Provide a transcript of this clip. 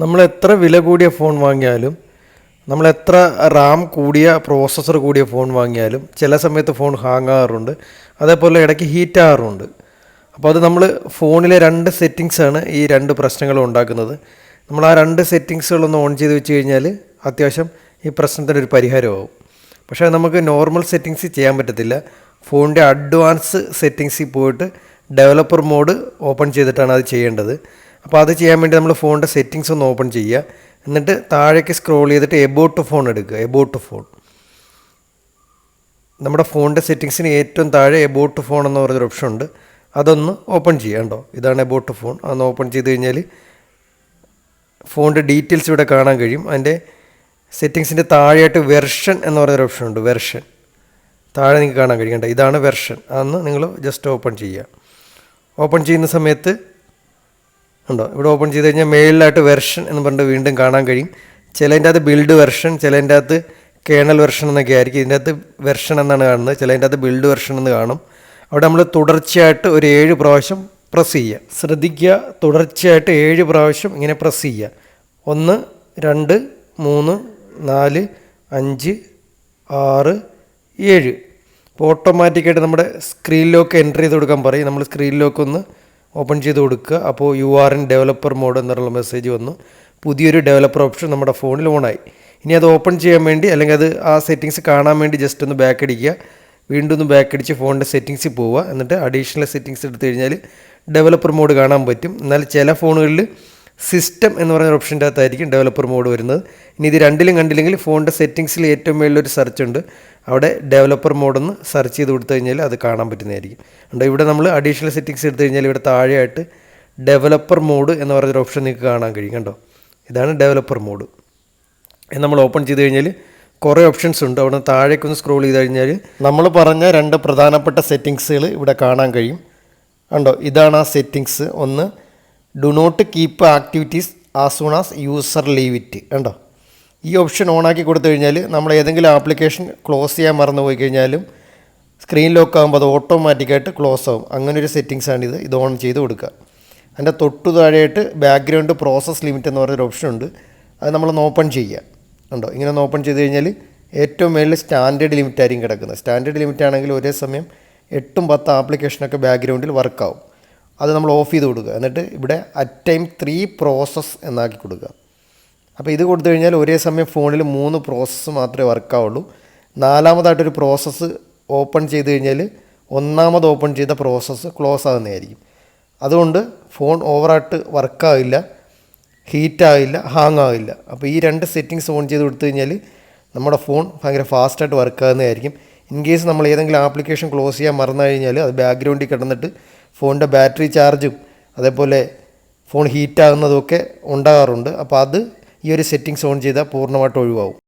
നമ്മൾ എത്ര വില കൂടിയ ഫോൺ വാങ്ങിയാലും നമ്മൾ എത്ര റാം കൂടിയ പ്രോസസ്സർ കൂടിയ ഫോൺ വാങ്ങിയാലും ചില സമയത്ത് ഫോൺ ഹാങ് ആകാറുണ്ട് അതേപോലെ ഇടയ്ക്ക് ഹീറ്റ് ആകാറുണ്ട് അപ്പോൾ അത് നമ്മൾ ഫോണിലെ രണ്ട് സെറ്റിങ്സാണ് ഈ രണ്ട് പ്രശ്നങ്ങളും ഉണ്ടാക്കുന്നത്. നമ്മൾ ആ രണ്ട് സെറ്റിങ്സുകളൊന്ന് ഓൺ ചെയ്ത് വെച്ച് കഴിഞ്ഞാൽ അത്യാവശ്യം ഈ പ്രശ്നത്തിന് ഒരു പരിഹാരമാവും. പക്ഷേ നമുക്ക് നോർമൽ സെറ്റിങ്സ് ചെയ്യാൻ പറ്റത്തില്ല. ഫോണിന്റെ അഡ്വാൻസ് സെറ്റിങ്സിൽ പോയിട്ട് ഡെവലപ്പർ മോഡ് ഓപ്പൺ ചെയ്തിട്ടാണ് അത് ചെയ്യേണ്ടത്. അപ്പോൾ അത് ചെയ്യാൻ വേണ്ടി നമ്മൾ ഫോണിന്റെ സെറ്റിങ്സ് ഒന്ന് ഓപ്പൺ ചെയ്യുക. എന്നിട്ട് താഴേക്ക് സ്ക്രോൾ ചെയ്തിട്ട് എബോട്ട് ഫോൺ എടുക്കുക. എബോട്ട് ഫോൺ നമ്മുടെ ഫോണിന്റെ സെറ്റിങ്സിന് ഏറ്റവും താഴെ എബോട്ട് ഫോൺ എന്ന് പറഞ്ഞൊരു ഓപ്ഷൻ ഉണ്ട്. അതൊന്ന് ഓപ്പൺ ചെയ്യുക കണ്ടോ? ഇതാണ് എബോട്ട് ഫോൺ അതൊന്ന് ഓപ്പൺ ചെയ്ത് കഴിഞ്ഞാൽ ഫോണിന്റെ ഡീറ്റെയിൽസ് ഇവിടെ കാണാൻ കഴിയും. അതിന്റെ സെറ്റിങ്സിന്റെ താഴെയായിട്ട് വെർഷൻ എന്ന് പറയുന്നൊരു ഓപ്ഷൻ ഉണ്ട്. വെർഷൻ താഴെ നിങ്ങൾക്ക് കാണാൻ കഴിയണ്ട ഇതാണ് വെർഷൻ അതൊന്ന് നിങ്ങൾ ജസ്റ്റ് ഓപ്പൺ ചെയ്യുക. ഓപ്പൺ ചെയ്യുന്ന സമയത്ത് ഉണ്ടോ? ഇവിടെ ഓപ്പൺ ചെയ്ത് കഴിഞ്ഞാൽ മേളിലായിട്ട് വെർഷൻ എന്ന് പറഞ്ഞിട്ട് വീണ്ടും കാണാൻ കഴിയും. ചിലതിന്റെ അകത്ത് ബിൽഡ് വെർഷൻ ചിലതിന്റെ അകത്ത് കേണൽ വെർഷൻ എന്നൊക്കെ ആയിരിക്കും. ഇതിന്റെ അകത്ത് വെർഷൻ എന്നാണ് കാണുന്നത്. ചിലതിന്റെ അകത്ത് ബിൽഡ് വെർഷൻ എന്ന് കാണും. അവിടെ നമ്മൾ തുടർച്ചയായിട്ട് ഒരു ഏഴ് പ്രാവശ്യം പ്രസ് ചെയ്യുക. ശ്രദ്ധിക്കുക തുടർച്ചയായിട്ട് ഏഴ് പ്രാവശ്യം ഇങ്ങനെ പ്രസ് ചെയ്യുക. ഒന്ന് രണ്ട് മൂന്ന് നാല് അഞ്ച് ആറ് ഏഴ്. ഓട്ടോമാറ്റിക്കായിട്ട് നമ്മുടെ സ്ക്രീനിലേക്ക് എന്റർ ചെയ്ത് കൊടുക്കാൻ പറയും. നമ്മൾ സ്ക്രീനിലേക്ക് ഒന്ന് ഓപ്പൺ ചെയ്ത് കൊടുക്കുക. അപ്പോൾ you are in developer mode എന്നുള്ള മെസ്സേജ് വന്നു. പുതിയൊരു ഡെവലപ്പർ ഓപ്ഷൻ നമ്മുടെ ഫോണിൽ ഓണായി ഇനി അത് ഓപ്പൺ ചെയ്യാൻ വേണ്ടി അല്ലെങ്കിൽ അത് ആ സെറ്റിങ്സ് കാണാൻ വേണ്ടി ജസ്റ്റ് ഒന്ന് ബാക്ക് അടിക്കുക. വീണ്ടും ഒന്ന് ബാക്ക് അടിച്ച് ഫോണിന്റെ സെറ്റിങ്സിൽ പോവുക. എന്നിട്ട് അഡീഷണൽ സെറ്റിങ്സ് എടുത്തു കഴിഞ്ഞാൽ ഡെവലപ്പർ മോഡ് കാണാൻ പറ്റും. എന്നാൽ ചില ഫോണുകളിൽ സിസ്റ്റം എന്ന് പറയുന്ന ഓപ്ഷന്റെ അകത്തായിരിക്കും ഡെവലപ്പർ മോഡ് വരുന്നത്. ഇനി ഇത് രണ്ടിലും കണ്ടില്ലെങ്കിൽ ഫോണിന്റെ സെറ്റിങ്സിൽ ഏറ്റവും മേളിലൊരു സെർച്ച് ഉണ്ട്. അവിടെ ഡെവലപ്പർ മോഡൊന്ന് സെർച്ച് ചെയ്ത് കൊടുത്തു കഴിഞ്ഞാൽ അത് കാണാൻ പറ്റുന്നതായിരിക്കും. ഉണ്ട് ഇവിടെ നമ്മൾ അഡീഷണൽ സെറ്റിങ്സ് എടുത്തു കഴിഞ്ഞാൽ ഇവിടെ താഴെയായിട്ട് ഡെവലപ്പർ മോഡ് എന്ന് പറയുന്നൊരു ഓപ്ഷൻ നിങ്ങൾക്ക് കാണാൻ കഴിയും. കണ്ടോ ഇതാണ് ഡെവലപ്പർ മോഡ് നമ്മൾ ഓപ്പൺ ചെയ്ത് കഴിഞ്ഞാൽ കുറേ ഓപ്ഷൻസ് ഉണ്ട്. അവിടെ താഴേക്ക് ഒന്ന് സ്ക്രോൾ ചെയ്ത് കഴിഞ്ഞാൽ നമ്മൾ പറഞ്ഞ രണ്ട് പ്രധാനപ്പെട്ട സെറ്റിങ്സുകൾ ഇവിടെ കാണാൻ കഴിയും. കണ്ടോ ഇതാണ് ആ സെറ്റിങ്സ് ഒന്ന് do not keep activities as soon as user leave it കണ്ടോ? ഈ ഓപ്ഷൻ ഓണാക്കി കൊടുത്തു കഴിഞ്ഞാൽ നമ്മൾ ഏതെങ്കിലും ആപ്ലിക്കേഷൻ ക്ലോസ് ചെയ്യാൻ മറന്നു പോയി കഴിഞ്ഞാലും സ്ക്രീൻ ലോക്ക് ആകുമ്പോൾ അത് ഓട്ടോമാറ്റിക്കായിട്ട് ക്ലോസ് ആവും. അങ്ങനെ ഒരു സെറ്റിങ്സാണ് ഇത്. ഓൺ ചെയ്ത് കൊടുക്കുക. അതിന്റെ തൊട്ടു താഴെയായിട്ട് ബാക്ക്ഗ്രൗണ്ട് പ്രോസസ് ലിമിറ്റ് എന്ന് പറഞ്ഞൊരു ഓപ്ഷൻ ഉണ്ട്. അത് നമ്മളൊന്ന് ഓപ്പൺ ചെയ്യുക. ഉണ്ടോ ഇങ്ങനെ ഓപ്പൺ ചെയ്ത് കഴിഞ്ഞാൽ ഏറ്റവും മേളിൽ സ്റ്റാൻഡേർഡ് ലിമിറ്റ് ആയിരിക്കും കിടക്കുന്നത്. സ്റ്റാൻഡേർഡ് ലിമിറ്റ് ആണെങ്കിൽ ഒരേ സമയം എട്ടും പത്ത് ആപ്ലിക്കേഷനൊക്കെ ബാക്ക്ഗ്രൗണ്ടിൽ വർക്കാവും അത് നമ്മൾ ഓഫ് ചെയ്ത് കൊടുക്കുക. എന്നിട്ട് ഇവിടെ അറ്റ് ടൈം ത്രീ പ്രോസസ്സ് എന്നാക്കി കൊടുക്കുക. അപ്പോൾ ഇത് കൊടുത്തു കഴിഞ്ഞാൽ ഒരേ സമയം ഫോണിൽ മൂന്ന് പ്രോസസ്സ് മാത്രമേ വർക്കാവുള്ളൂ നാലാമതായിട്ടൊരു പ്രോസസ്സ് ഓപ്പൺ ചെയ്ത് കഴിഞ്ഞാൽ ഒന്നാമത് ഓപ്പൺ ചെയ്ത പ്രോസസ്സ് ക്ലോസ് ആകുന്നതായിരിക്കും അതുകൊണ്ട് ഫോൺ ഓവറായിട്ട് വർക്കാവില്ല ഹീറ്റാവില്ല ഹാങ് ആവില്ല അപ്പോൾ ഈ രണ്ട് സെറ്റിങ്സ് ഓൺ ചെയ്ത് കൊടുത്തു കഴിഞ്ഞാൽ നമ്മുടെ ഫോൺ ഭയങ്കര ഫാസ്റ്റായിട്ട് വർക്ക് ആകുന്നതായിരിക്കും ഇൻ കേസ് നമ്മൾ ഏതെങ്കിലും ആപ്ലിക്കേഷൻ ക്ലോസ് ചെയ്യാൻ മറന്നു കഴിഞ്ഞാൽ അത് ബാക്ക്ഗ്രൗണ്ടിൽ കിടന്നിട്ട് ഫോണിന്റെ ബാറ്ററി ചാർജും അതേപോലെ ഫോൺ ഹീറ്റാകുന്നതും ഒക്കെ ഉണ്ടാകാറുണ്ട്. അപ്പോൾ അത് ഈ ഒരു സെറ്റിങ്സ് ഓൺ ചെയ്താൽ പൂർണമായിട്ട് ഒഴിവാകും